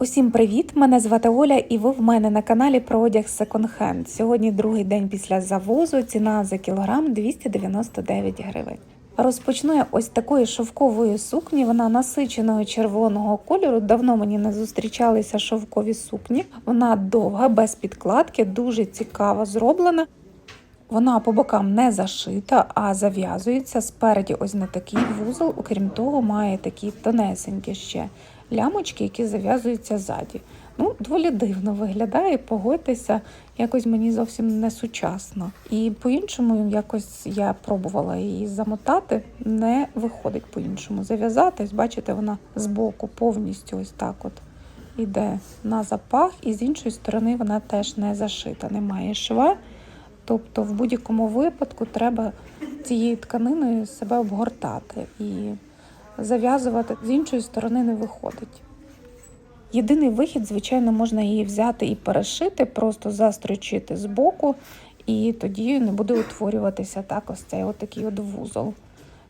Усім привіт! Мене звати Оля, і ви в мене на каналі про одяг Hand. Сьогодні другий день після завозу. Ціна за кілограм 299 гривень. Розпочну я ось такої шовкової сукні. Вона насиченого червоного кольору. Давно мені не зустрічалися шовкові сукні. Вона довга, без підкладки, дуже цікаво зроблена. Вона по бокам не зашита, а зав'язується спереді. Ось на такий вузол. Окрім того, має такі тонесенькі ще лямочки, які зав'язуються ззаді. Ну, доволі дивно виглядає, погодьтеся, якось мені зовсім не сучасно. І по-іншому якось я пробувала її замотати, не виходить по-іншому. Зав'язати, ось бачите, вона збоку повністю ось так от іде на запах, і з іншої сторони вона теж не зашита, немає шва. Тобто, в будь-якому випадку треба цією тканиною себе обгортати і зав'язувати з іншої сторони не виходить. Єдиний вихід, звичайно, можна її взяти і перешити, просто застрочити з боку, і тоді не буде утворюватися так ось цей отакий от вузол.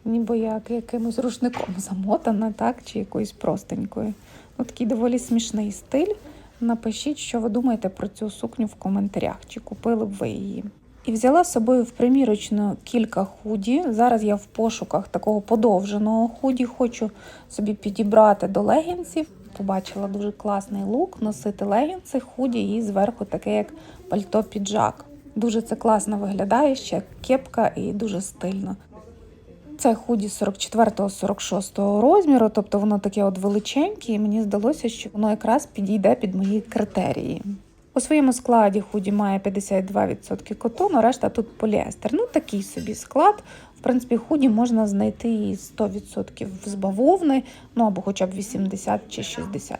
Ніби як якимось рушником замотана, так, чи якоюсь простенькою. Ну, такий доволі смішний стиль. Напишіть, що ви думаєте про цю сукню в коментарях, чи купили б ви її. І взяла з собою в примірочну кілька худі. Зараз я в пошуках такого подовженого худі. Хочу собі підібрати до легінсів. Побачила дуже класний лук, носити легінси, худі і зверху таке, як пальто-піджак. Дуже це класно виглядає, ще кепка і дуже стильно. Це худі 44-46 розміру, тобто воно таке от величеньке, і мені здалося, що воно якраз підійде під мої критерії. У своєму складі худі має 52% котону, решта тут поліестер. Ну, такий собі склад. В принципі, худі можна знайти і 100% з бавовни, ну або хоча б 80 чи 60%.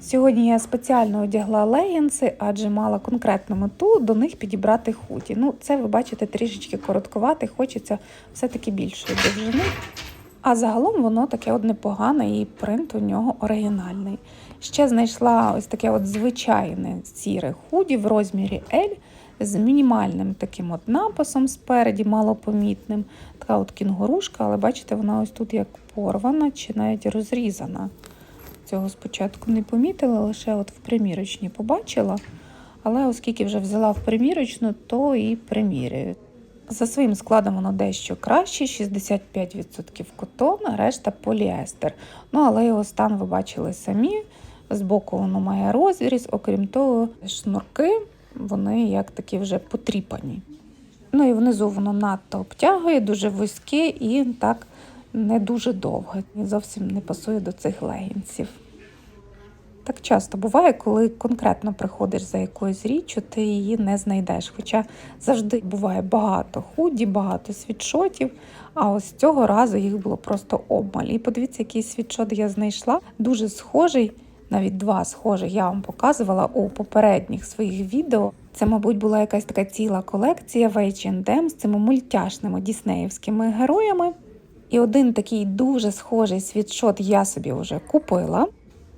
Сьогодні я спеціально одягла легінси, адже мала конкретну мету до них підібрати худі. Ну, це ви бачите трішечки коротковате, хочеться все-таки більшої довжини. А загалом воно таке от непогане, і принт у нього оригінальний. Ще знайшла ось таке от звичайне сіре худі в розмірі L з мінімальним таким от написом спереді, малопомітним. Така от кінгурушка, але бачите, вона ось тут як порвана чи навіть розрізана. Цього спочатку не помітила, лише от в примірочні побачила. Але оскільки вже взяла в примірочну, то і приміряю. За своїм складом воно дещо краще, 65% котон, решта поліестер. Ну, але його стан ви бачили самі. Збоку воно має розріз, окрім того, шнурки вони як такі вже потріпані. Ну і внизу воно надто обтягує, дуже вузьке і так не дуже довге. Зовсім не пасує до цих легінсів. Так часто буває, коли конкретно приходиш за якоюсь річчю, ти її не знайдеш. Хоча завжди буває багато худі, багато світшотів. А ось цього разу їх було просто обмаль. І подивіться, який світшот я знайшла. Дуже схожий, навіть два схожих я вам показувала у попередніх своїх відео. Це, мабуть, була якась така ціла колекція в H&M з цими мультяшними діснеївськими героями. І один такий дуже схожий світшот я собі вже купила.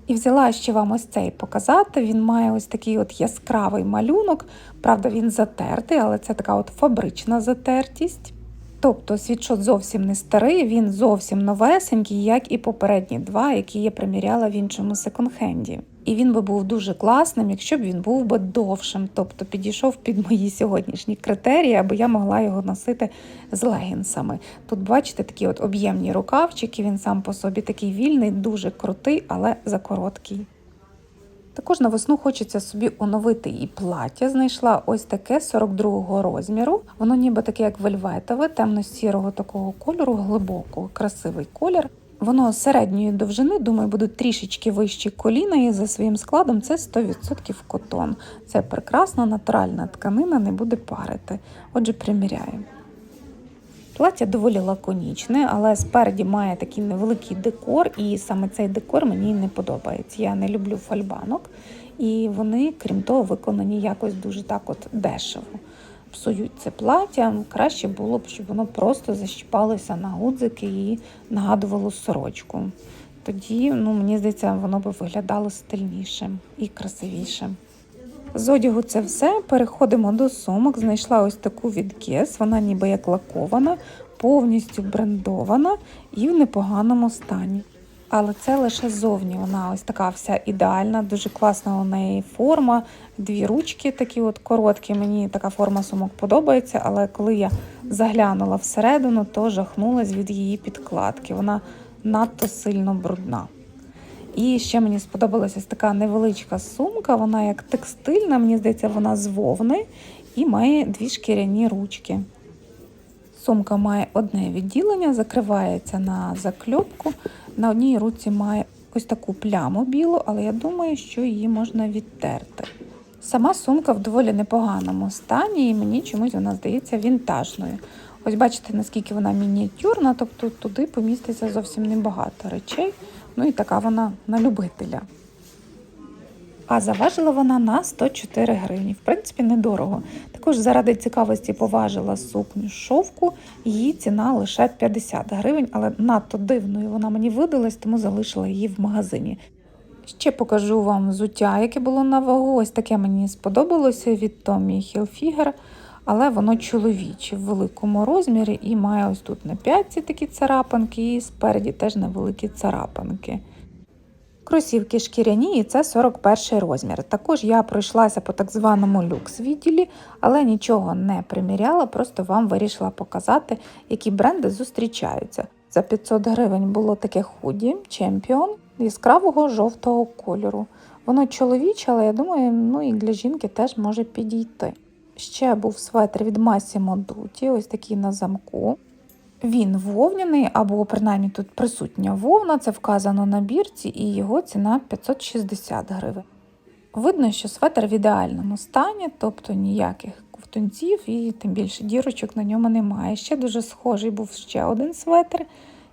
І взяла ще вам ось цей показати. Він має ось такий от яскравий малюнок. Правда, він затертий, але це така от фабрична затертість. Тобто світшот зовсім не старий, він зовсім новесенький, як і попередні два, які я приміряла в іншому секонд-хенді. І він би був дуже класним, якщо б він був би довшим, тобто підійшов під мої сьогоднішні критерії, аби я могла його носити з легінсами. Тут, бачите, такі от об'ємні рукавчики, він сам по собі такий вільний, дуже крутий, але закороткий. Також на весну хочеться собі оновити і плаття. Знайшла ось таке 42-го розміру. Воно ніби таке, як вельветове, темно-сірого такого кольору, глибокого, красивий колір. Воно середньої довжини, думаю, буде трішечки вище коліна, і за своїм складом це 100% котон. Це прекрасна натуральна тканина, не буде парити. Отже, приміряємо. Плаття доволі лаконічне, але спереді має такий невеликий декор, і саме цей декор мені не подобається. Я не люблю фальбанок, і вони, крім того, виконані якось дуже так от дешево. Псують це плаття, краще було б, щоб воно просто защіпалося на гудзики і нагадувало сорочку. Тоді, ну, мені здається, воно би виглядало стильніше і красивіше. З одягу це все. Переходимо до сумок. Знайшла ось таку від Guess, вона ніби як лакована, повністю брендована і в непоганому стані. Але це лише зовні. Вона ось така вся ідеальна, дуже класна у неї форма. Дві ручки такі от короткі. Мені така форма сумок подобається, але коли я заглянула всередину, то жахнулась від її підкладки. Вона надто сильно брудна. І ще мені сподобалася така невеличка сумка, вона як текстильна, мені здається, вона з вовни і має дві шкіряні ручки. Сумка має одне відділення, закривається на закльопку. На одній руці має ось таку пляму білу, але я думаю, що її можна відтерти. Сама сумка в доволі непоганому стані, і мені чомусь вона здається вінтажною. Ось бачите, наскільки вона мініатюрна, тобто туди поміститься зовсім небагато речей. Ну і така вона на любителя. А заважила вона на 104 гривні. В принципі, недорого. Також заради цікавості поважила сукню шовку. Її ціна лише 50 гривень, але надто дивною вона мені видалась, тому залишила її в магазині. Ще покажу вам взуття, яке було на вагу. Ось таке мені сподобалося від Tommy Hilfiger, але воно чоловіче в великому розмірі і має ось тут на п'ятці такі царапинки, і спереді теж невеликі царапинки. Кросівки шкіряні, і це 41 розмір. Також я пройшлася по так званому люкс відділі, але нічого не приміряла, просто вам вирішила показати, які бренди зустрічаються. За 500 гривень було таке худі Champion яскравого жовтого кольору. Воно чоловіче, але я думаю, ну і для жінки теж може підійти. Ще був светр від Massimo Dutti, ось такий на замку. Він вовняний, або принаймні тут присутня вовна, це вказано на бірці, і його ціна 560 гривень. Видно, що светр в ідеальному стані, тобто ніяких ковтунців і тим більше дірочок на ньому немає. Ще дуже схожий був ще один светр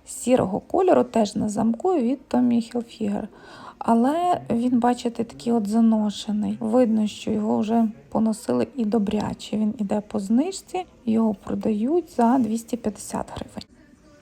сірого кольору, теж на замку від Tommy Hilfiger. Але він, бачите, такий от заношений. Видно, що його вже поносили і добряче. Він іде по знижці, його продають за 250 гривень.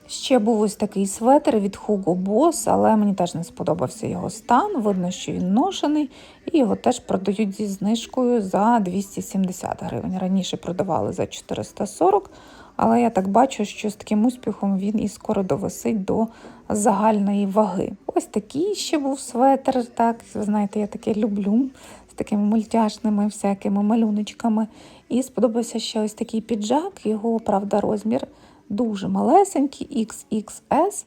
Ще був ось такий светр від Hugo Boss, але мені теж не сподобався його стан. Видно, що він ношений, і його теж продають зі знижкою за 270 гривень. Раніше продавали за 440, але я так бачу, що з таким успіхом він і скоро довисить до загальної ваги. Ось такий ще був светр. Так, ви знаєте, я таке люблю з такими мультяшними всякими малюночками. І сподобався ще ось такий піджак. Його, правда, розмір дуже малесенький, XXS.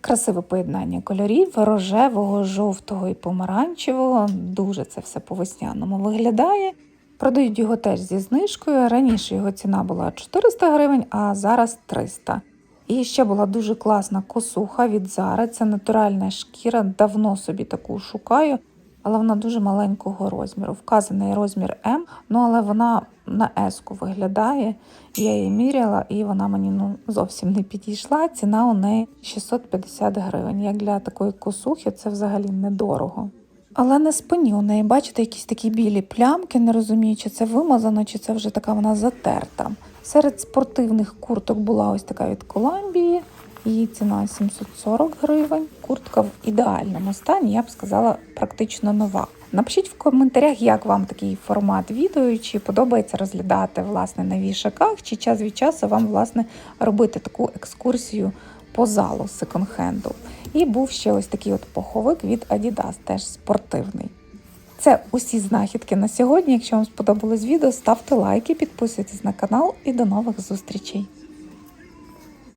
Красиве поєднання кольорів рожевого, жовтого і помаранчевого. Дуже це все по весняному виглядає. Продають його теж зі знижкою. Раніше його ціна була 400 гривень, а зараз 300. І ще була дуже класна косуха від Zara. Це натуральна шкіра. Давно собі таку шукаю, але вона дуже маленького розміру. Вказаний розмір М, ну але вона на S-ку виглядає. Я її міряла, і вона мені ну, зовсім не підійшла. Ціна у неї 650 гривень. Як для такої косухи, це взагалі недорого. Але на спині у неї, бачите, якісь такі білі плямки, не розумію, чи це вимазано, чи це вже така вона затерта. Серед спортивних курток була ось така від Коламбії. Її ціна 740 гривень. Куртка в ідеальному стані, я б сказала, практично нова. Напишіть в коментарях, як вам такий формат відео, чи подобається розглядати власне на вішаках, чи час від часу вам власне робити таку екскурсію по залу секонд-хенду. І був ще ось такий от поховик від Adidas, теж спортивний. Це усі знахідки на сьогодні. Якщо вам сподобалось відео, ставте лайки, підписуйтесь на канал і до нових зустрічей.